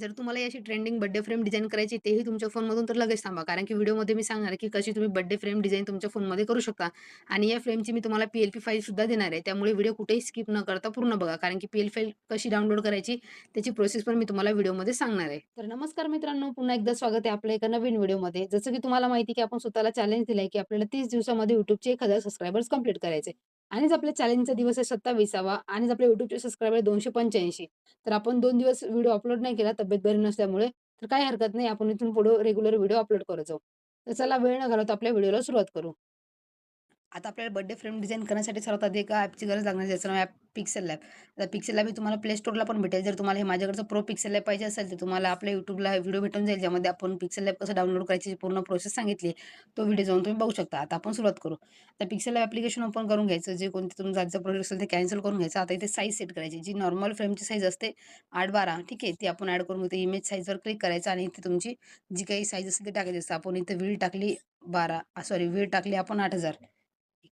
जर तुम्हाला अशी ट्रेंडिंग बर्थडे फ्रेम डिझाईन करायची तेही तुमच्या फोनमधून तर लगेच थांबा. कारण की व्हिडिओमध्ये मी सांगणार आहे, की कशी तुम्ही बर्थडे फ्रेम डिझाईन तुमच्या फोनमध्ये करू शकता. आणि या फ्रेमची मी तुम्हाला पी-एल-पी फाईल सुद्धा देणार आहे. त्यामुळे व्हिडिओ कुठेही स्किप न करता पूर्ण बघा. कारण की पी-एल फाईल कशी डाउनलोड करायची त्याची प्रोसेस पण मी तुम्हाला व्हिडिओमध्ये सांगणार आहे. तर नमस्कार मित्रांनो, पुन्हा एकदा स्वागत आहे आपल्या एका नवीन व्हिडिओमध्ये. जसं की तुम्हाला माहिती आहे, की आपण स्वतःला चॅलेंज दिलंय, की आपल्याला तीस दिवसामध्ये युट्यूबचे एक हजार सबस्क्रायबर्स कंप्लीट करायचे. आणिच आपल्या चॅलेंजचा दिवस आहे 27वा आणिच आपल्या YouTubeचे सबस्क्रायबर 285. तर आपण दोन दिवस व्हिडिओ अपलोड नाही केला तब्येत बरी नसल्यामुळे. तर काही हरकत नाही. आपण इथून पुढे रेग्युलर व्हिडिओ अपलोड करत जाऊ. तर चला वेळ न घालवता आपल्या व्हिडिओला सुरुवात करू. आता आपल्याला बर्थडे फ्रेम डिझाईन करण्यासाठी सर्वात आधी एका ॲपची गरज लागणार आहे, ज्याचं नाव ॲप पिक्सेल लॅब. आता पिक्सेल लॅब हे तुम्हाला प्ले स्टोरला पण भेटेल. जर तुम्हाला हे माझ्याकडचं प्रो पिक्सेल लॅब पाहिजे असेल, तर तुम्हाला आपल्या YouTubeला व्हिडिओ भेटून जाईल, ज्यामध्ये आपण पिक्सेल लॅब कसं डाउनलोड करायची पूर्ण प्रोसेस सांगितली तो व्हिडिओ जाऊन तुम्ही बघू शकता. आता आपण सुरुवात करू. तर पिक्सेल लॅब ॲप्लिकेशन ओपन करून घ्यायचं. जे कोणते तुमचं आजचं प्रोजेक्ट असेल ते कॅन्सल करून घ्यायचं. आता इथे साईज सेट करायची. जी नॉर्मल फ्रेमची साईज असते 8-12 ठीक आहे. ती आपण ॲड करून घेतो. इमेज साईजवर क्लिक करायचं आणि इथे तुमची जी काही साईज असेल ती टाकायची असते. आपण इथे व्हील टाकली 12 सॉरी व्हील टाकली आपण आठ हजार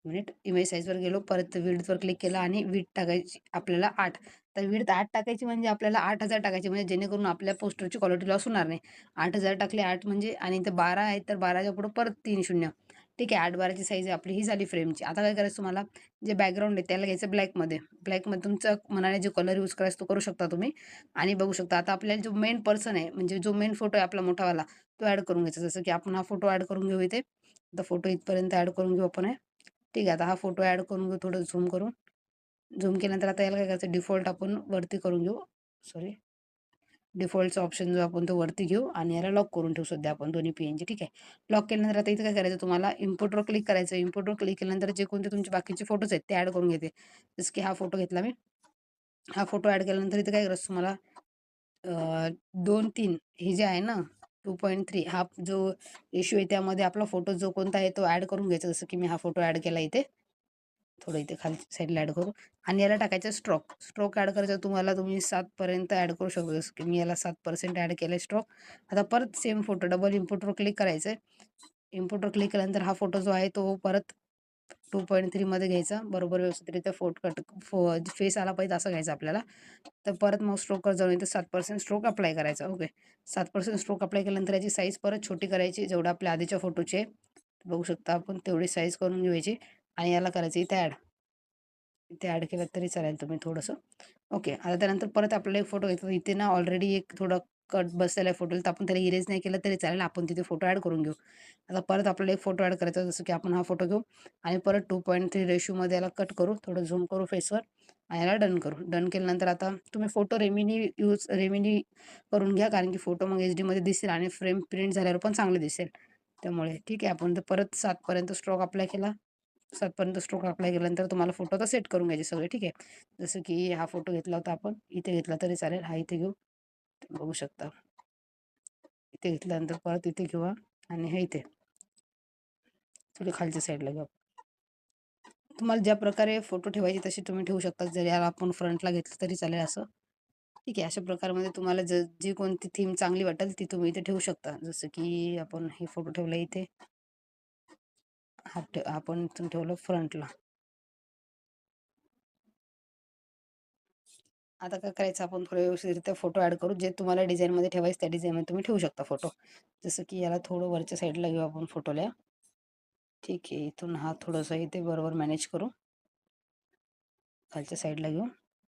मिनिट इमेज साईजवर गेलो. परत विड्थवर क्लिक केला आणि वीट टाकायची आपल्याला आठ तर विड्थ 8 टाकायची म्हणजे आपल्याला आठ हजार टाकायची म्हणजे जेणेकरून आपल्या पोस्टरची क्वालिटी लॉस होणार नाही. 8000 टाकले आठ म्हणजे आणि इथं बारा आहे तर बाराच्या पुढं परत तीन शून्य ठीक आहे. 8-12ची साईज आहे आपली ही झाली फ्रेमची. आता काय करायचं तुम्हाला जे बॅकग्राऊंड आहे त्याला घ्यायचं ब्लॅकमध्ये. ब्लॅकमध्ये तुमचं मनाने जो कलर यूज करायचा तो करू शकता तुम्ही आणि बघू शकता. आता आपल्याला जो मेन पर्सन आहे म्हणजे जो मेन फोटो आहे आपला मोठावाला तो ॲड करून घ्यायचा. जसं की आपण हा फोटो ॲड करून घेऊ इथे. आता फोटो इथपर्यंत ॲड करून घेऊ आपण आहे ठीक आहे. आता हा फोटो ॲड करून घेऊ थोडं झूम करून. झूम केल्यानंतर आता याला काय करायचं डिफॉल्ट आपण वरती करून घेऊ. सॉरी डिफॉल्टचा ऑप्शन जो आपण तो वरती घेऊ आणि याला लॉक करून ठेवू सध्या आपण दोन्ही पी-एन-जी ठीक आहे. लॉक केल्यानंतर आता इथं काय करायचं तुम्हाला इम्पोर्टवर क्लिक करायचं. इम्पोर्टवर क्लिक केल्यानंतर जे कोणते तुमचे बाकीचे फोटोज आहेत ते ॲड करून घेते. जसं की हा फोटो घेतला मी. हा फोटो ॲड केल्यानंतर इथं काय करायचं तुम्हाला दोन तीन हे जे आहे ना 2.3 हा जो इश्यू आहे त्यामध्ये आपला फोटो जो कोणता आहे तो ॲड करून घ्यायचा. जसं की मी हा फोटो ॲड केला इथे. थोडं इथे खाली साईडला ॲड करू आणि याला टाकायचं स्ट्रोक. स्ट्रोक ॲड करायचं तुम्हाला तुम्ही सातपर्यंत ॲड करू शकतो जसं की मी याला सात पर्सेंट ॲड केलंय स्ट्रोक. आता परत सेम फोटो डबल इम्पोर्टवर क्लिक करायचं आहे. इम्पोर्टवर क्लिक केल्यानंतर हा फोटो जो आहे तो परत टू पॉईंट थ्रीमध्ये घ्यायचं बरोबर व्यवस्थितरित्या फोट कट फो फेस आला पाहिजे असं घ्यायचं आपल्याला. तर परत मग स्ट्रोकवर जाऊन येतं सात पर्सेंट स्ट्रोक अप्लाय करायचा. ओके. सात पर्सेंट स्ट्रोक अप्लाय केल्यानंतर याची साईज परत छोटी करायची जेवढं आपल्या आधीच्या फोटोचे बघू शकता आपण तेवढी साईज करून घ्यायची आणि याला करायचं इथे ॲड. इथे ॲड केलं तरी चालेल तुम्ही थोडंसं. ओके. आता त्यानंतर परत आपल्याला एक फोटो घेतो. इथे ना ऑलरेडी एक थोडं कट बसलेला आहे फोटोला तर आपण त्याला इरेज नाही केलं तरी चालेल. आपण तिथे फोटो ॲड करून घेऊ. आता परत आपल्याला एक फोटो ॲड करायचा जसं की आपण हा फोटो घेऊ आणि परत टू पॉईंट थ्री रेशूमध्ये याला कट करू. थोडं झूम करू फेसवर आणि याला डन करू. डन केल्यानंतर आता तुम्ही फोटो रेमिनी यूज रेमिनी करून घ्या कारण की फोटो मग एच डीमध्ये दिसेल आणि फ्रेम प्रिंट झाल्यावर पण चांगले दिसेल. त्यामुळे ठीक आहे. आपण परत सातपर्यंत स्ट्रोक अप्लाय केला. सातपर्यंत स्ट्रोक अप्लाय केल्यानंतर तुम्हाला फोटो आता सेट करून घ्यायचे सगळे ठीक आहे. जसं की हा फोटो घेतला होता आपण. इथे घेतला तरी चालेल. हा इथे घेऊ. बघू शकता. इथे घेतल्यानंतर परत इथे घेऊ आणि हे इथे. थोडी खालच्या साईडला घेऊ. तुम्हाला ज्या प्रकारे फोटो ठेवायचे तसे तुम्ही ठेवू शकता. जर याला आपण फ्रंटला घेतलं तरी चालेल असं. ठीक आहे. अशा प्रकारमध्ये तुम्हाला ज जी कोणती थीम चांगली वाटेल ती तुम्ही इथे ठेवू शकता. जसं की आपण हे फोटो ठेवला इथे. हा ठे आपण इथून ठेवलं फ्रंटला. आता काय करायचं आपण थोडं व्यवस्थितरित्या फोटो ॲड करू. जे तुम्हाला डिझाईनमध्ये ठेवायचं त्या डिझाईनमध्ये तुम्ही ठेवू शकता फोटो. जसं की याला थोडं वरच्या साईडला घेऊ आपण फोटोला. ठीक आहे. इथून हा थोडंसं इथे बरोबर मॅनेज करू. खालच्या साईडला घेऊ.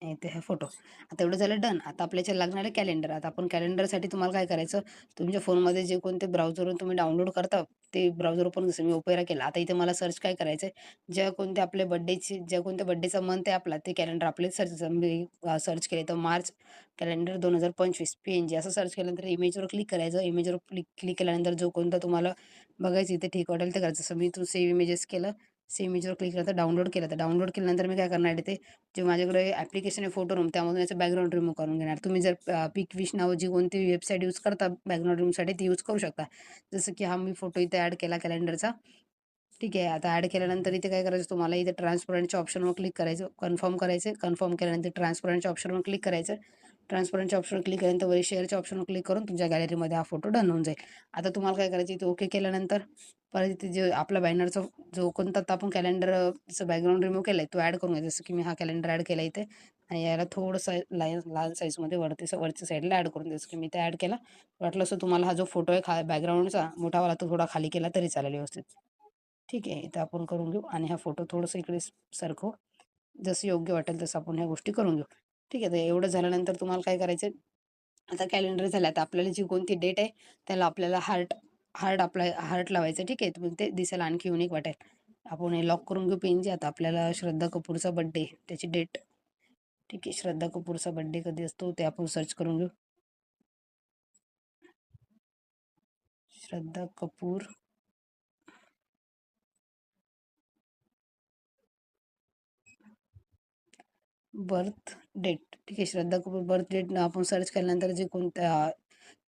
इथे हा फोटो. आता एवढं झालं डन. आता आपल्याच्या लागणार आहे कॅलेंडर. आता आपण कॅलेंडरसाठी तुम्हाला काय करायचं तुमच्या फोनमध्ये जे कोणते ब्राउझरवरून तुम्ही डाउनलोड करता ते ब्राउझर ओपन जसं मी ओपेरा केला. आता इथे मला सर्च काय करायचं आहे ज्या कोणत्या आपल्या बड्डेची ज्या कोणत्या बड्डेचा मंथ आहे आपला ते कॅलेंडर आपले सर्च मी सर्च केले तर मार्च कॅलेंडर 2025 पी-एन-जी असं सर्च केल्यानंतर इमेजवर क्लिक करायचं. इमेजवर क्लिक क्लिक केल्यानंतर जो कोणता तुम्हाला बघायचं इथे ठीक वाटेल ते करायचं. जसं मी तू सेव्ह इमेजेस केलं. सेम इमेजवर क्लिक केलं तर डाउनलोड केलं. तर डाउनलोड केल्यानंतर मी काय करणार आहे ते जे माझ्याकडे ॲप्लिकेशन आहे फोटो रूम त्यामधून याचं बॅकग्राऊंड रिमूव्ह करून घेणार. तुम्ही जर पिक विश नाव जी कोणती वेबसाईट यूज करता बॅकग्राऊंड रूमसाठी ती यूज करू शकता. जसं की हा मी फोटो इथे ॲड केला कॅलेंडरचा. ठीक आहे. आता ॲड केल्यानंतर इथे काय करायचं तुम्हाला इथे ट्रान्सपरंटच्या ऑप्शनवर क्लिक करायचं. कन्फर्म करायचं. कन्फर्म केल्यानंतर ट्रान्सपरंटच्या ऑप्शनवर क्लिक करायचं. ट्रान्सपरंटच्या ऑप्शनवर क्लिक केल्यानंतर वरी शेअरच्या ऑप्शनवर क्लिक करून तुमच्या गॅलरीमध्ये हा फोटो डन होऊन जाईल. आता तुम्हाला काय करायचं इथे ओके केल्यानंतर परत इथे जे आपला बॅनरचा जो कोणता आपण कॅलेंडरचं बॅकग्राऊंड रिमूव्ह केला आहे तो ॲड करून घ्यायचा. जसं की मी हा कॅलेंडर ॲड केला इथे आणि याला थोडंसं लाईन लाल साईजमध्ये वरती वरच्या साईडला ॲड करून द्यायचं की मी ते ॲड केला वाटलं असं तुम्हाला हा जो फोटो आहे खा बॅकग्राऊंडचा मोठावाला तो थोडा खाली केला तरी चालेल व्यवस्थित ठीक आहे इथं आपण करून घेऊ आणि हा फोटो थोडंसं इकडे सरकव जसं योग्य वाटेल तसं आपण ह्या गोष्टी करून घेऊ ठीक आहे तर एवढं झाल्यानंतर तुम्हाला काय करायचं आता कॅलेंडर झालं आता आपल्याला जी कोणती डेट आहे त्याला आपल्याला हार्ट हार्ट आपला हार्ट लावायचं ठीक आहे? मग ते दिसायला आणखी युनिक वाटेल. आपण हे लॉक करून घेऊ पेनची आता आपल्याला श्रद्धा कपूरचा बड्डे त्याची डेट ठीक आहे श्रद्धा कपूरचा बड्डे कधी असतो ते आपण सर्च करून घेऊ. श्रद्धा कपूर. बर्थ डेट ठीक आहे श्रद्धा कपूर बर्थ डेट आपण सर्च केल्यानंतर जे कोणत्या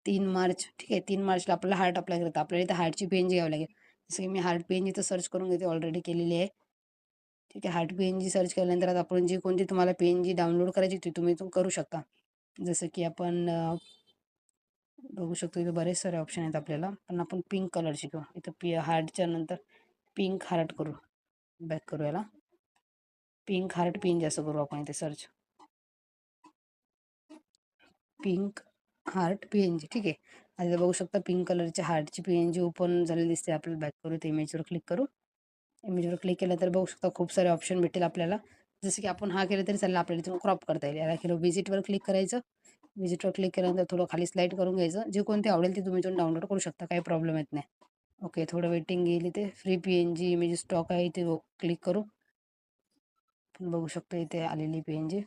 तीन मार्च ठीक आहे तीन मार्चला आपल्याला हार्ट अप्लाय करतं. आपल्याला इथं हार्टची पेन जी घ्यावी लागेल. जसं की मी हार्ट पेन इथं सर्च करून घेते ऑलरेडी केलेली आहे. ठीक आहे हार्ट पेन जी सर्च केल्यानंतर आता आपण जी कोणती तुम्हाला पेन जी डाउनलोड करायची ती तुम्ही इथून करू शकता. जसं की आपण बघू शकतो इथं बरेच सारे ऑप्शन आहेत आपल्याला. पण आपण पिंक कलरची घेऊ. इथं पी हार्टच्या नंतर पिंक हार्ट करू. बॅक करू याला पिंक हार्ट पेन जास्त करू आपण इथे search pink heart P N G. ठीक आहे. आता बघू शकता पिंक कलरच्या हार्टची पी एन जी ओपन झालेली दिसते. आपल्याला बॅक करू ते इमेजवर क्लिक करू इमेजवर क्लिक केलं तर बघू शकता खूप सारे ऑप्शन भेटेल आपल्याला. जसं की आपण हा केलं तरी चालला आपल्याला इथून क्रॉप करता येईल. याला केलं विजिटवर क्लिक करायचं. विजिटवर क्लिक केल्यानंतर थोडं खाली स्लाईड करून घ्यायचं. जे कोणते आवडेल ते तुम्ही इथून डाउनलोड करू शकता. काही प्रॉब्लेम येत नाही. ओके थोडं वेटिंग गेली ते free P N G image stock आहे इथे क्लिक करू बघू शकतो इथे आलेली पी एन जी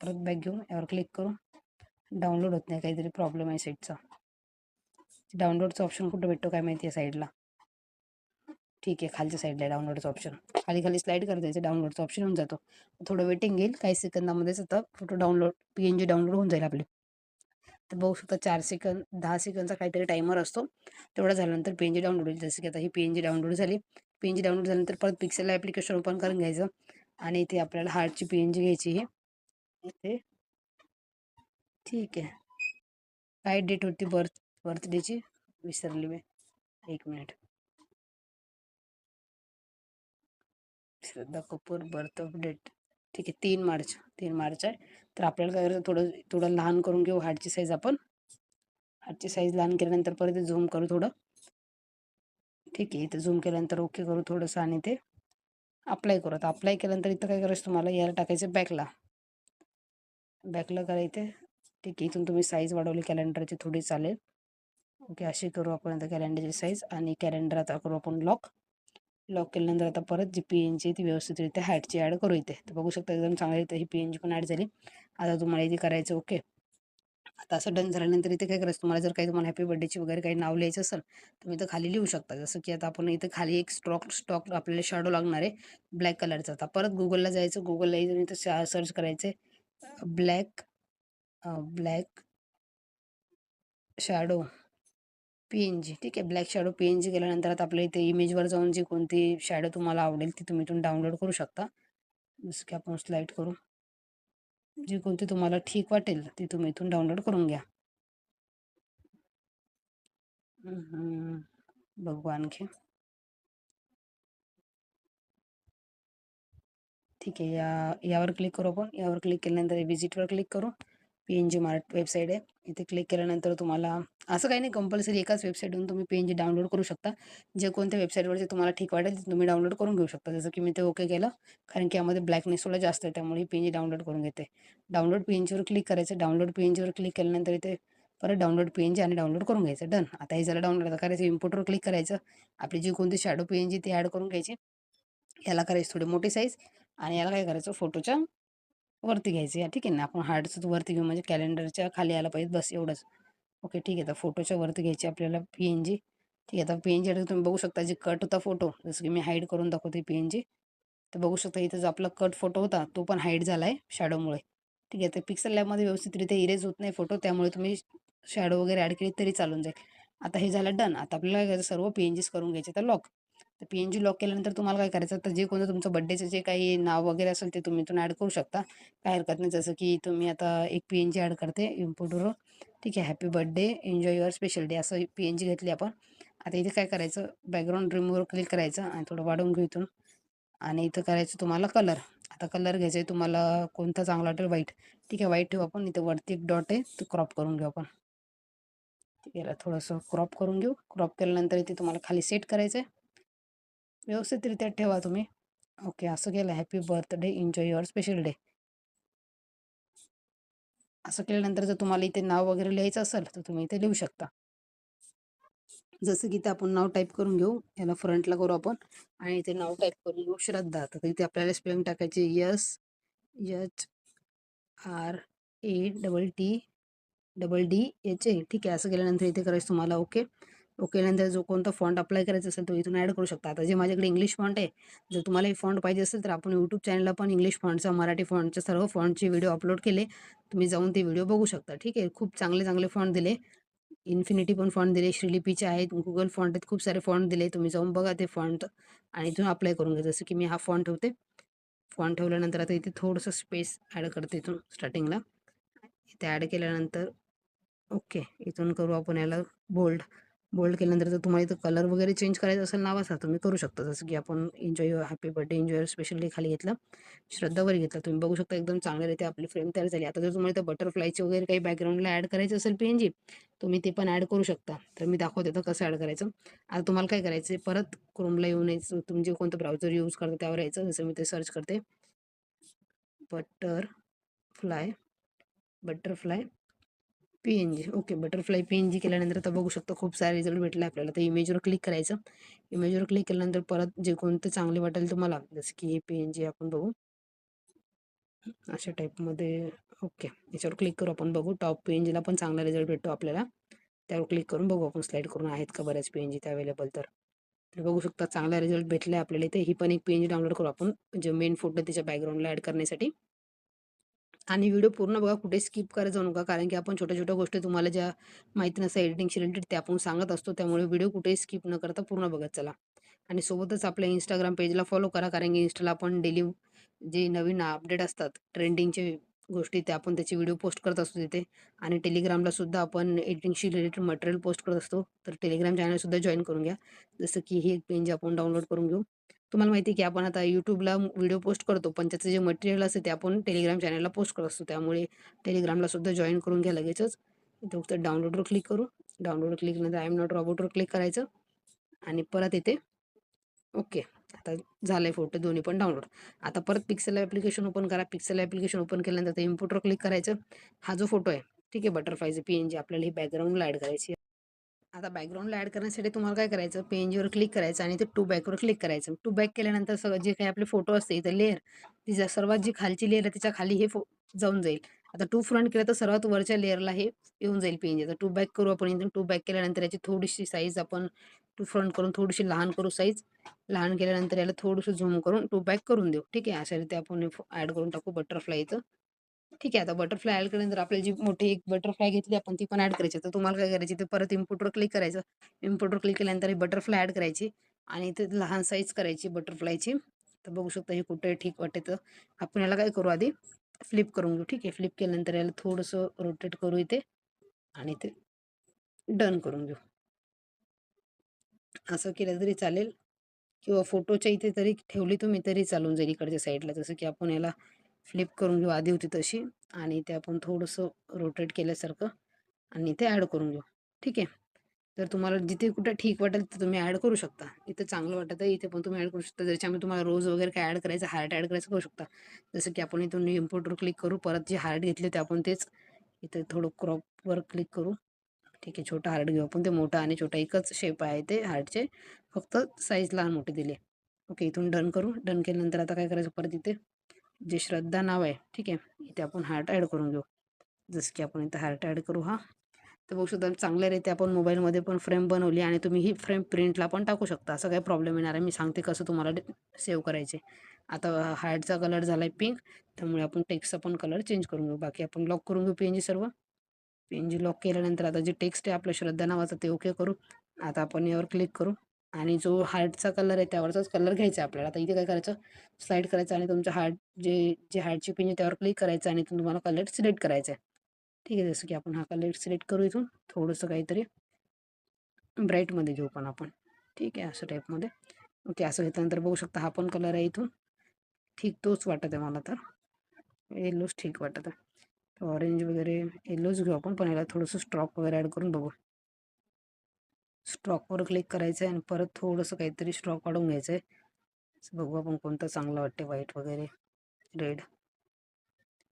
परत बॅक घेऊन यावर क्लिक करू डाउनलोड होत नाही काहीतरी प्रॉब्लेम आहे साईटचा डाउनलोडचा ऑप्शन कुठं भेटतो काय माहिती आहे साईडला ठीक आहे खालच्या साईडला आहे डाउनलोडचा ऑप्शन खाली खाली स्लाईड करता यायचं डाउनलोडचा ऑप्शन होऊन जातो. थोडं वेटिंग येईल काही सेकंदामध्येच आता photo download P N G download होऊन जाईल आपले. तर बघू शकता चार सेकंद दहा सेकंदचा काहीतरी टायमर असतो. तेवढा झाल्यानंतर पी एन जी डाउनलोड होईल. जसं की आता ही पी एन जी डाउनलोड झाली. पी एन जी डाउनलोड झाल्यानंतर परत पिक्सेल ॲप्लिकेशन ओपन करून घ्यायचं. आणि इथे आपल्याला हार्टची पी एन जी घ्यायची आहे. इथे ठीक आहे. काय डेट होती बर्थ बर्थडेची विसरली मी. एक minute Shraddha Kapoor birth of date ठीक आहे तीन मार्च तीन मार्च आहे. तर आपल्याला काय करायचं थोडं थोडं लहान करून घेऊ हार्टची साईज आपण. हार्टची साईज लहान केल्यानंतर परत झूम करू थोडं. ठीक आहे इथं झूम केल्यानंतर ओके करू थोडंसं आणि ते अप्लाय करू. आता अप्लाय केल्यानंतर इथं काय करायचं तुम्हाला? याला टाकायचं बॅकला बॅकला करायचं. ठीक आहे. इथून तुम्ही साईज वाढवली कॅलेंडरची थोडी चालेल. ओके अशी करू आपण आता कॅलेंडरची साईज आणि कॅलेंडर आता करू आपण लॉक लॉक केल्यानंतर आता परत जी पी एन जी ती व्यवस्थितरित्या हॅटची ॲड करू इथे. तर बघू शकता एकदम चांगली इथे ही पी एन जी पण ॲड झाली. आता तुम्हाला इथे करायचं ओके आता असं डन झाल्यानंतर इथे काय करायचं? तुम्हाला जर काही तुम्हाला हॅपी बर्थडेची वगैरे काही नाव लिहायचं असेल तुम्ही इथं खाली लिहू शकता. जसं की आता आपण इथं खाली एक स्टॉक स्टॉक आपल्याला शॅडो लागणार आहे ब्लॅक कलरचा आता परत गुगलला जायचं. गुगलला इथं सर्च करायचं black black shadow P N G ठीक आहे black shadow P N G केल्यानंतर आता आपल्या इथे इमेजवर जाऊन जी कोणती शॅडो तुम्हाला आवडेल ती तुम्ही इथून डाउनलोड करू शकता. जसं की आपण स्लाईड करू. जी कोणती तुम्हाला ठीक वाटेल ती तुम्ही इथून डाउनलोड करून घ्या. बघू आणखी. ठीक आहे या यावर क्लिक करू आपण. यावर क्लिक केल्यानंतर विजिटवर क्लिक करू. P N G mart website आहे. इथे क्लिक केल्यानंतर तुम्हाला असं काही नाही कंपल्सरी एकाच वेबसाईटवरून तुम्ही पी एन जी डाउनलोड करू शकता. जे कोणत्या वेबसाईटवरचे तुम्हाला ठीक वाटेल ते तुम्ही डाउनलोड करून घेऊ शकता. जसं की मी ते ओके केलं कारण की यामध्ये ब्लॅकनेस थोडा जास्त आहे त्यामुळे पी एन जी डाउनलोड करून घेते. डाउनलोड पी एन जीवर क्लिक करायचं. डाउनलोड पी एन जीवर क्लिक केल्यानंतर इथे परत डाउनलोड पी एन जी आणि डाउनलोड करून घ्यायचं. डन आता हे झालं डाउनलोड करायचं इम्पोर्टवर क्लिक करायचं. आपली जी कोणती शॅडो पी एन जी ती ॲड करून घ्यायची. याला करायची थोडी मोठी साईज आणि याला काय करायचं? फोटोच्या वरती घ्यायचं या ठीक आहे ना? आपण हार्डचं वरती घेऊ. म्हणजे कॅलेंडरच्या खाली आला पाहिजे बस एवढंच. ओके ठीक आहे. तर फोटोच्या वरती घ्यायची आपल्याला पी एन जी ठीक आहे. आता पी एन जी तुम्ही बघू शकता जे कट होता फोटो जसं की मी हाईड करून दाखवते पी एन जी तर बघू शकता इथं जो आपला कट फोटो होता तो पण हाईड झाला आहे शॅडोमुळे ठीक आहे. तर पिक्सल लॅबमध्ये व्यवस्थितरित्या इरेज होत नाही फोटो त्यामुळे तुम्ही शॅडो वगैरे ॲड केली तरी चालून जाईल. आता हे झालं डन आता आपल्याला सर्व पी एन जीस करून घ्यायचे तर लॉक तर पी एन जी लॉक केल्यानंतर तुम्हाला काय करायचं? तर जे कोणतं तुमचं बड्डेचं जे काही नाव वगैरे असेल ते तुम्ही इथून ॲड करू शकता. काय हरकत नाही. जसं की तुम्ही आता एक पी एन जी ॲड करते इम्पोर्टवर ठीक आहे. Happy birthday enjoy your special day असं पी एन जी घेतली आपण. आता इथे काय करायचं? बॅकग्राऊंड रिमूवर क्लिक करायचं आणि थोडं वाढवून घेऊ इथून. आणि इथं करायचं तुम्हाला कलर आता कलर घ्यायचा आहे तुम्हाला कोणता चांगला वाटेल? व्हाईट ठीक आहे. व्हाईट ठेवू आपण. इथं वरती एक डॉट आहे. तो क्रॉप करून घेऊ आपण. ठीक आहे. याला थोडंसं क्रॉप करून घेऊ. क्रॉप केल्यानंतर इथे तुम्हाला खाली सेट करायचं आहे व्यवस्थितरित्या ठेवा तुम्ही. ओके असं केलं. Happy birthday enjoy your special day असं केल्यानंतर जर तुम्हाला इथे नाव वगैरे लिहायचं असेल तर तुम्ही इथे लिहू शकता. जसं की इथे आपण नाव टाईप करून घेऊ. याला फ्रंटला करू आपण. आणि इथे नाव टाईप करून घेऊ. श्रद्धा. तर इथे आपल्याला स्पेलिंग टाकायचे S H R A double T double D H A ठीक आहे. असं केल्यानंतर इथे करायचं तुम्हाला ओके. ओके नंतर जो कोणता फॉन्ट अप्लाय करायचा असेल तो इथून ॲड करू शकता. आता जे माझ्याकडे इंग्लिश फॉन्ट आहे जर तुम्हाला हे फॉन्ट पाहिजे असेल तर आपण यूट्यूब चॅनलला पण इंग्लिश फॉन्टचा मराठी फॉन्टचा सर्व फॉन्टचे व्हिडिओ अपलोड केले. तुम्ही जाऊन ते व्हिडिओ बघू शकता. ठीक आहे? खूप चांगले चांगले फॉन्ट दिले. इन्फिनिटी पण फॉन्ट दिले. श्रीलिपीचे आहेत गुगल फॉन्ट आहेत खूप सारे फॉन्ट दिले. तुम्ही जाऊन बघा ते फॉन्ट आणि इथून अप्लाय करून घ्या. जसं की मी हा फॉन्ट ठेवते. फॉन्ट ठेवल्यानंतर आता इथे थोडंसं स्पेस ॲड करते इथून स्टार्टिंगला इथे ॲड केल्यानंतर ओके इथून करू आपण याला बोल्ड बोल्ड केल्यानंतर जर तुम्हाला इथं कलर वगैरे चेंज करायचं असेल नावाचा तुम्ही करू शकता. जसं की आपण enjoy happy birthday enjoy specially खाली घेतलं. श्रद्धावर घेतलं. तुम्ही बघू शकता एकदम चांगल्यारीत्या आपली फ्रेम तयार झाली. आता जर तुम्हाला इथं बटरफ्लायचे वगैरे काही बॅकग्राऊंडला ॲड करायचं असेल पी तुम्ही ते पण ॲड करू शकता. तर मी दाखवते तर कसं ॲड करायचं. आता तुम्हाला काय करायचं आहे परत क्रोमला येऊन यायचं. तुम्ही जे कोणतं ब्राउझर यूज करता त्यावर यायचं. जसं मी ते सर्च करते. Butterfly butterfly P N G okay butterfly P N G केल्यानंतर आता बघू शकतो खूप सारे रिझल्ट भेटले आपल्याला. तर इमेजवर क्लिक करायचं. इमेजवर क्लिक केल्यानंतर परत जे कोणतं चांगले वाटेल तुम्हाला जसं की हे पी एन जी आपण बघू. अशा टाईपमध्ये ओके याच्यावर क्लिक करू आपण बघू. टॉप पी एन जीला पण चांगला रिझल्ट भेटतो आपल्याला. त्यावर क्लिक करून बघू आपण स्लाईड करून आहेत का बऱ्याच पी एन जी अवेलेबल तर. तर बघू शकता चांगला रिझल्ट भेटला आपल्याला इथे. ही पण एक पी एन जी डाउनलोड करू आपण. जे मेन फोटो त्याच्या बॅकग्राऊंडला ॲड करण्यासाठी. आणि व्हिडिओ पूर्ण बघा कुठे स्किप करत जाऊ नका. कारण की आपण छोट्या छोट्या गोष्टी तुम्हाला ज्या माहिती नसतं एडिटिंगशी रिलेटेड त्या आपण सांगत असतो. त्यामुळे व्हिडिओ कुठेही स्किप न करता पूर्ण बघत चला. आणि सोबतच आपल्या इंस्टाग्राम पेजला फॉलो करा. कारण की इंस्टाला आपण डेली जे नवीन अपडेट असतात ट्रेंडिंगचे गोष्टी त्या आपण त्याचे व्हिडिओ पोस्ट करत असतो तिथे. आणि टेलिग्रामला सुद्धा आपण एडिटिंगशी रिलेटेड मटेरियल पोस्ट करत असतो. तर टेलिग्राम चॅनलसुद्धा जॉईन करून घ्या. जसं की ही एक पेज आपण डाउनलोड करून घेऊ. तुम्हाला माहिती आहे की आपण आता यूट्यूबला व्हिडिओ पोस्ट करतो पण त्याचं जे मटेरियल असते ते आपण टेलिग्राम चॅनलला पोस्ट करत असतो. त्यामुळे टेलिग्रामला सुद्धा जॉईन करून घ्या लगेचच. इथे फक्त डाउनलोडवर क्लिक करू. डाउनलोड क्लिक नंतर आय एम नॉट रॉबोटवर क्लिक करायचं. आणि परत इथे ओके आता झालं आहे फोटो दोन्ही पण डाउनलोड आता परत पिक्सेल ॲप्लिकेशन ओपन करा. पिक्सेल ॲप्लिकेशन ओपन केल्यानंतर इम्पोर्टवर क्लिक करायचं. हा जो फोटो आहे ठीक आहे बटरफ्लायचं पी एन जी आपल्याला ही बॅकग्राऊंडला ॲड करायची आता बॅकग्राऊंडला ॲड करण्यासाठी तुम्हाला काय करायचं? पेंजवर क्लिक करायचं आणि ते टू बॅकवर क्लिक करायचं. टू बॅक केल्यानंतर सगळं जे काही आपले फोटो असते इथं लेअर ती सर्वात जी खालची लेअर आहे त्याच्याखाली हे फो जाऊन जाईल. आता टू फ्रंट केलं तर सर्वात वरच्या लेअरला हे येऊन जाईल पेंज आता टू बॅक करू आपण इथून टू बॅक केल्यानंतर याची थोडीशी साईज आपण टू फ्रंट करून थोडीशी लहान करू साईज लहान केल्यानंतर याला थोडंसं झूम करून टू बॅक करून देऊ. ठीक आहे? अशा रीती आपण ॲड करून टाकू बटरफ्लायचं ठीक आहे आता बटरफ्लाय ऍड केल्यानंतर आपल्याला जी मोठी एक बटरफ्लाय घेतली आपण ती पण ॲड करायची. तर तुम्हाला काय करायची ते परत इम्पोर्टवर क्लिक करायचं. इम्पोर्टवर क्लिक केल्यानंतर हे बटरफ्लाय ॲड करायची आणि ते लहान साईज करायची बटरफ्लायची तर बघू शकता हे कुठे ठीक वाटते. तर आपण याला काय करू आधी? फ्लिप करून घेऊ. ठीक आहे फ्लिप केल्यानंतर याला थोडंसं रोटेट करू इथे आणि ते डन करून घेऊ. असं केलं तरी चालेल. किंवा फोटोच्या इथे तरी ठेवली तुम्ही तरी चालून जाईल इकडच्या साईडला जसं की आपण याला फ्लिप करून घेऊ आधी होती तशी. आणि ते आपण थोडंसं रोटेट केल्यासारखं आणि इथे ॲड करून घेऊ. ठीक आहे? तर तुम्हाला जिथे कुठं ठीक वाटेल तर तुम्ही ॲड करू शकता. इथं चांगलं वाटतं आहे इथे पण तुम्ही ॲड करू शकता. ज्याच्यामध्ये तुम्हाला रोज वगैरे काय ॲड करायचं हार्ट ॲड करायचं करू शकता. जसं की आपण इथून इम्पोर्टवर क्लिक करू परत जे हार्ट घेतले ते आपण तेच इथे थोडं क्रॉपवर क्लिक करू. ठीक आहे? छोटा हार्ट घेऊ आपण. ते मोठा आणि छोटा एकच शेप आहे ते हार्टचे फक्त साईज लहान मोठे दिले. ओके? इथून डन करू. डन केल्यानंतर आता काय करायचं? परत इथे जे श्रद्धा नाव आहे ठीक आहे इथे आपण हार्ट ॲड करून घेऊ. जसं की आपण इथं हार्ट ॲड करू हा. तर बघू शकता चांगल्यारीत्या आपण मोबाईलमध्ये पण फ्रेम बनवली आणि तुम्ही ही फ्रेम प्रिंटला पण टाकू शकता. असं काही प्रॉब्लेम येणार आहे. मी सांगते कसं तुम्हाला सेव्ह करायचे. आता हार्टचा कलर झाला आहे पिंक त्यामुळे आपण टेक्स्टचा पण कलर चेंज करून घेऊ. बाकी आपण लॉक करून घेऊ पी सर्व. पी लॉक केल्यानंतर आता जे टेक्स्ट आहे आपल्या श्रद्धा नावाचं ते ओके करू. आता आपण यावर क्लिक करू. आणि जो हार्टचा कलर आहे त्यावरचाच कलर घ्यायचा आपल्याला. आता इथे काय करायचं? स्लाईड करायचं आणि तुमचं हार्ट जे जे हार्टची पिन आहे त्यावर क्लिक करायचं आणि इथून तुम्हाला कलर सिलेक्ट करायचं आहे. ठीक आहे जसं की आपण हा कलर सिलेक्ट करू इथून. थोडंसं काहीतरी ब्राईटमध्ये घेऊ पण आपण. ठीक आहे असं टाईपमध्ये ओके असं घेतल्यानंतर बघू शकता हा पण कलर आहे इथून. ठीक तोच वाटत आहे मला तर. येलोच ठीक वाटत आहे. ऑरेंज वगैरे येलोच घेऊ आपण, पण याला थोडंसं स्ट्रॉक वगैरे ॲड करून बघू. स्टॉकवर क्लिक करायचं आहे आणि परत थोडंसं काहीतरी स्ट्रॉक वाढवून घ्यायचं आहे. बघू आपण कोणतं चांगलं वाटते व्हाईट वगैरे, रेड.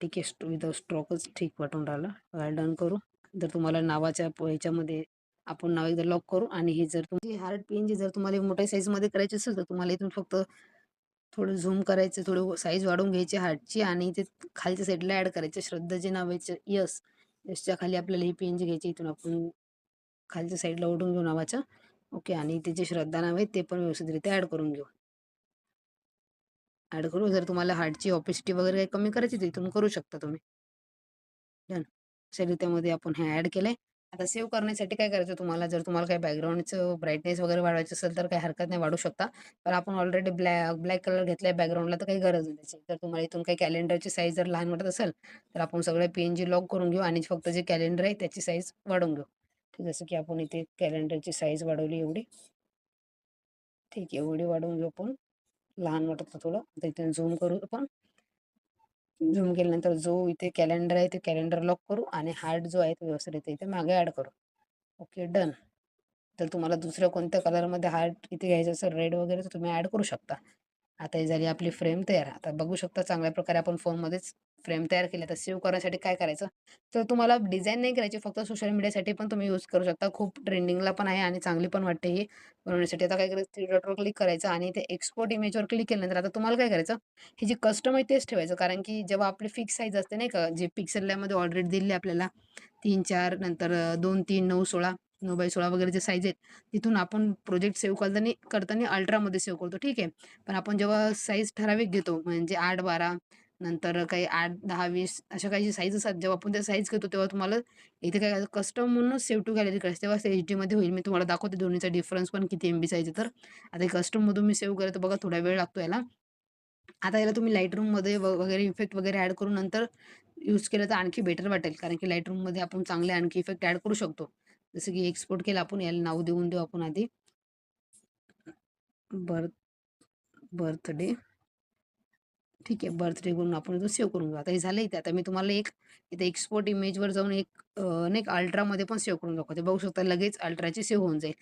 ठीक आहे. विदाऊट स्ट्रॉकच ठीक वाटून राहिलं. याला डन करू. जर तुम्हाला नावाच्या ह्याच्यामध्ये आपण नाव एकदा लॉक करू आणि हे जर तुमची हार्ड जी जर तुम्हाला मोठ्या साईजमध्ये करायची असेल, तर तुम्हाला इथून फक्त थोडं झूम करायचं, थोडं साईज वाढवून घ्यायची हार्टची आणि ते खालच्या साईडला ॲड करायचं श्रद्धा जे नाव यस, यसच्या खाली आपल्याला ही पी घ्यायची. इथून आपण खालच्या साईडला ओढून घेऊ नावाचं. ओके आणि ते जे श्रद्धा नाव आहे ते पण व्यवस्थितरित्या ॲड करून घेऊ. ॲड करू. जर तुम्हाला हार्टची ऑपेसिटी वगैरे काही कमी करायची, तर इथून करू शकता तुम्ही. डन. अशा रीतीमध्ये आपण हे ॲड केलंय. आता सेव्ह करण्यासाठी काय करायचं तुम्हाला, जर तुम्हाला काही बॅकग्राऊंडचं ब्राईटनेस वगैरे वाढवायचं असेल, तर काही हरकत नाही वाढवू शकता. पण आपण ऑलरेडी ब्लॅक ब्लॅक कलर घेतलाय बॅकग्राऊंडला, तर काही गरज नाही त्याची. जर तुम्हाला इथून काही कॅलेंडरची साईज जर लहान वाटत असेल, तर आपण सगळे पी लॉक करून घेऊ आणि फक्त जे कॅलेंडर आहे त्याची साईज वाढवून घेऊ. जसं की आपण इथे कॅलेंडरची साईज वाढवली एवढी. ठीक आहे, एवढी वाढवून घेऊ आपण. लहान वाटत थोडं. आता इथे झूम करू आपण. झूम केल्यानंतर जो इथे कॅलेंडर आहे ते कॅलेंडर लॉक करू आणि हार्ट जो आहे तो व्यवस्थित इथे मागे ॲड करू. Okay done. तर तुम्हाला दुसऱ्या कोणत्या कलरमध्ये हार्ट इथे घ्यायचं असेल रेड वगैरे तर तुम्ही ॲड करू शकता. आता ही झाली आपली फ्रेम तयार. आता बघू शकता चांगल्या प्रकारे आपण फोनमध्येच फ्रेम तयार केली. आता सेव्ह करण्यासाठी काय करायचं, तर तुम्हाला डिझाईन नाही करायची फक्त सोशल मीडियासाठी पण तुम्ही यूज करू शकता. खूप ट्रेंडिंगला पण आहे आणि चांगली पण वाटते ही बनवण्यासाठी. आता काय करायचं थ्री डॉटवर क्लिक करायचं आणि ते एक्सपोर्ट इमेजवर क्लिक केल्यानंतर आता तुम्हाला काय करायचं, हे जे कस्टम आहे तेच ठेवायचं. कारण की जेव्हा आपली फिक्स साईज असते नाही का, जे पिक्सललामध्ये ऑलरेडी दिली आपल्याला 3, 4 नंतर 2, 3, 9, 16, नऊ बाय 16 वगैरे जे साईज आहेत, तिथून आपण प्रोजेक्ट सेव्ह करताना करताना अल्ट्रामध्ये सेव्ह करतो. ठीक आहे. पण आपण जेव्हा साईज ठराविक घेतो म्हणजे 8, 12 नंतर काही आठ दहा वीस अशा काही साईज असतात. जेव्हा आपण त्या साईज घेतो तेव्हा तुम्हाला इथे काय कस्टम म्हणून सेव्ह टू गॅलरी करायचं. तेव्हा एच डीमध्ये होईल. मी तुम्हाला दाखवते दोन्हीचा डिफरन्स पण किती एम बी साईज आहे तर. आता कस्टममधून मी सेव्ह करतो बघा थोडा वेळ लागतो याला. आता याला तुम्ही लाईटरूममध्ये व वगैरे इफेक्ट वगैरे ॲड करून नंतर यूज केलं तर आणखी बेटर वाटेल. कारण की लाइट रूममध्ये आपण चांगले आणखी इफेक्ट ॲड करू शकतो. जसं की एक्सपोर्ट केलं आपण याला नाव देऊन देऊ आपण आधी. Birth birthday. ठीक आहे. बर्थडे करून आपण इथं सेव्ह करून घेऊ. आता हे झालं इथे. आता मी तुम्हाला एक इथे एक्सपोर्ट इमेजवर जाऊन एक नाही अल्ट्रामध्ये पण सेव्ह करून दाखवते. बघू शकता लगेच अल्ट्राची सेव्ह होऊन जाईल.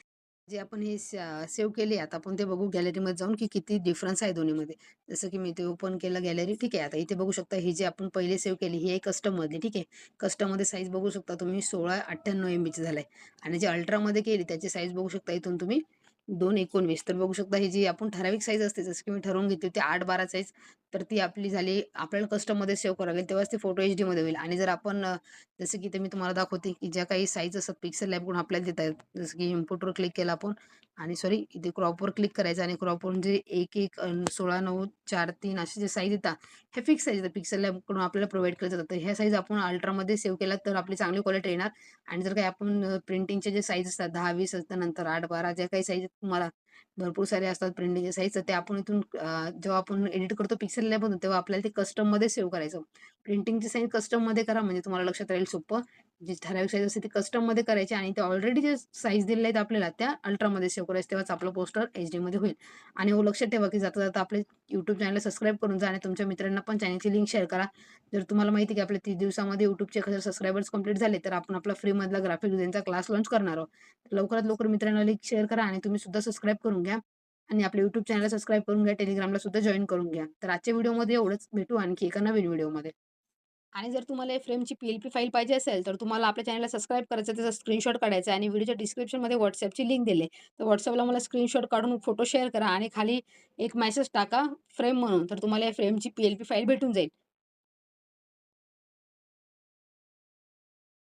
जे आपण हे सेव्ह केली आता आपण ते बघू गॅलरीमध्ये जाऊन की किती डिफरन्स आहे दोन्हीमध्ये. जसं की मी ते ओपन केलं गॅलरी ठीक आहे. आता इथे बघू शकता ही जी आपण पहिले सेव्ह केली ही आहे कस्टममधली ठीक आहे. कस्टममध्ये साईज बघू शकता तुम्ही सोळा अठ्ठ्याण्णव एम बीची झाला आहे आणि जे अल्ट्रामध्ये केली त्याची साईज बघू शकता इथून तुम्ही 219 तर बघू शकता ही जी आपण ठराविक साईज असते जसं की मी ठरवून घेतली होती 8-12 साईज तर ती आपली झाली आपल्याला कस्टममध्ये सेव्ह करावी लागेल तेव्हाच ते फोटो एच डीमध्ये होईल आणि जर आपण जसं की ते मी तुम्हाला दाखवते की ज्या काही साईज असतात पिक्सल लॅबकडून आपल्याला देता आहेत. जसं की इम्पोर्टवर क्लिक केला आपण आणि सॉरी इथे क्रॉपवर क्लिक करायचं आणि क्रॉपवरून जे एक एक सोळा नऊ चार तीन असे जे साईज येतात हे फिक्स साईज येतात. पिक्सल लॅबकडून आपल्याला प्रोव्हाइड केलं जातं. तर ह्या साईज आपण अल्ट्रामध्ये सेव्ह केला तर आपली चांगली क्वालिटी येणार आणि जर काही आपण प्रिंटिंगचे जे साईज असतात दहा वीस असतात नंतर 8, 12 ज्या काही साईज तुम्हाला भरपूर सारे असतात प्रिंटिंगचे साईज तर ते आपण इथून जेव्हा आपण एडिट करतो पिक्सेल लॅबमधून तेव्हा आपल्याला ते कस्टममध्ये सेव्ह करायचं. प्रिंटिंगची साईज कस्टममध्ये करा म्हणजे तुम्हाला लक्षात राहील सोपं. जी ठराविक साईज असते ती कस्टममध्ये करायची आणि ते ऑलरेडी जे साईज दिलेले आहेत आपल्याला त्या अल्ट्रामध्ये सेव्ह करायचं तेव्हाच आपलं पोस्टर एचडीमध्ये होईल. आणि हो लक्षात ठेवा की जाता-जाता आपले युट्यूब चॅनलला सबस्क्राईब करून जा आणि तुमच्या मित्रांना पण चॅनलची लिंक शेअर करा. जर तुम्हाला माहिती की आपल्या तीस दिवसामध्ये YouTubeचे 1000 सबस्क्रायबर्स कंप्लीट झाले तर आपण आपला फ्रीमधला ग्राफिक डिझाईनचा क्लास लॉन्च करणार आहोत. लवकरात लवकर मित्रांना लिंक शेअर करा आणि तुम्ही सुद्धा सबस्क्राईब करून घ्या आणि आपल्या युट्यूब चॅनलला सबस्क्राईब करून घ्या. टेलिग्रामला सुद्धा जॉईन करून घ्या. तर आजच्या व्हिडिओमध्ये एवढंच. भेटू आणखी एका नवीन व्हिडिओमध्ये. आणि जर तुम्हाला या फ्रेमची पी-एल-पी फाईल पाहिजे असेल तर तुम्हाला आपल्या चॅनलला सबस्क्राईब करायचं त्याचा स्क्रीनशॉट काढायचा आणि व्हिडिओच्या डिस्क्रिप्शनमध्ये व्हॉट्सअपची लिंक दिली तर व्हॉट्सअपला मला स्क्रीनशॉट काढून फोटो शेअर करा आणि खाली एक मेसेज टाका फ्रेम म्हणून तर तुम्हाला या फ्रेमची पी-एल-पी फाईल भेटून जाईल.